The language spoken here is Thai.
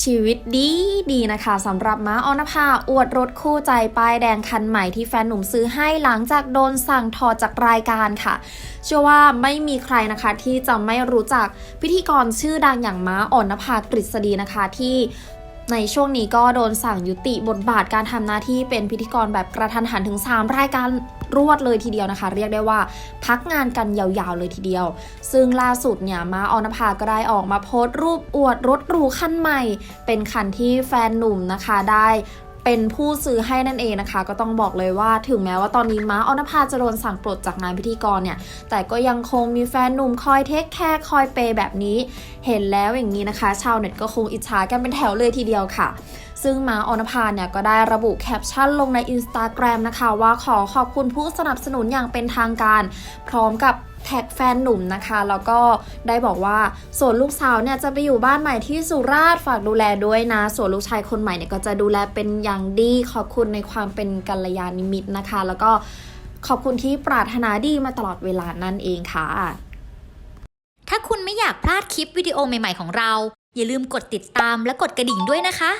ชีวิตดีดีนะคะสำหรับม้าออนภาอวดรถคู่ใจป้ายแดงคันใหม่ที่แฟนหนุ่มซื้อให้หลังจากโดนสั่งถอดจากรายการค่ะ เชื่อว่าไม่มีใครนะคะที่จะไม่รู้จักพิธีกรชื่อดังอย่างม้าออนภากฤษฎีนะคะที่ ในช่วงนี้ก็โดนสั่งยุติบทบาทการทำหน้าที่เป็นพิธีกรแบบกระทันหันถึง 3 รายการรวดเลยทีเดียวนะคะ เรียกได้ว่าพักงานกันยาวๆเลยทีเดียว ซึ่งล่าสุดเนี่ยมาออนภาก็ได้ออกมาโพสต์รูปอวดรถหรูคันใหม่ เป็นคันที่แฟนหนุ่มนะคะได้ เป็นผู้ซื้อให้นั่นเองนะคะ ก็ต้องบอกเลยว่าถึงแม้ว่าตอนนี้ม้าออนภาจะโดนสั่งปลดจากงานพิธีกรเนี่ย แต่ก็ยังคงมีแฟนหนุ่มคอยเทคแคร์คอยเปย์แบบนี้ เห็นแล้วอย่างนี้นะคะ ชาวเน็ตก็คงอิจฉากันเป็นแถวเลยทีเดียวค่ะซึ่งม้าออนภาเนี่ยก็ได้ระบุแคปชั่นลงใน Instagram นะคะ ว่าขอขอบคุณผู้สนับสนุนอย่างเป็นทางการ พร้อมกับ แท็กแฟนหนุ่มนะคะ แล้วก็ได้บอกว่าส่วนลูกสาวเนี่ยจะไปอยู่บ้านใหม่ที่สุราษฎร์ฝากดูแลด้วยนะ ส่วนลูกชายคนใหม่เนี่ยก็จะดูแลเป็นอย่างดีขอบคุณในความเป็นกัลยาณมิตรนะคะ แล้วก็ขอบคุณที่ปรารถนาดีมาตลอดเวลานั่นเองค่ะ ถ้าคุณไม่อยากพลาดคลิปวิดีโอใหม่ ๆ ของเรา อย่าลืมกดติดตามและกดกระดิ่งด้วยนะคะ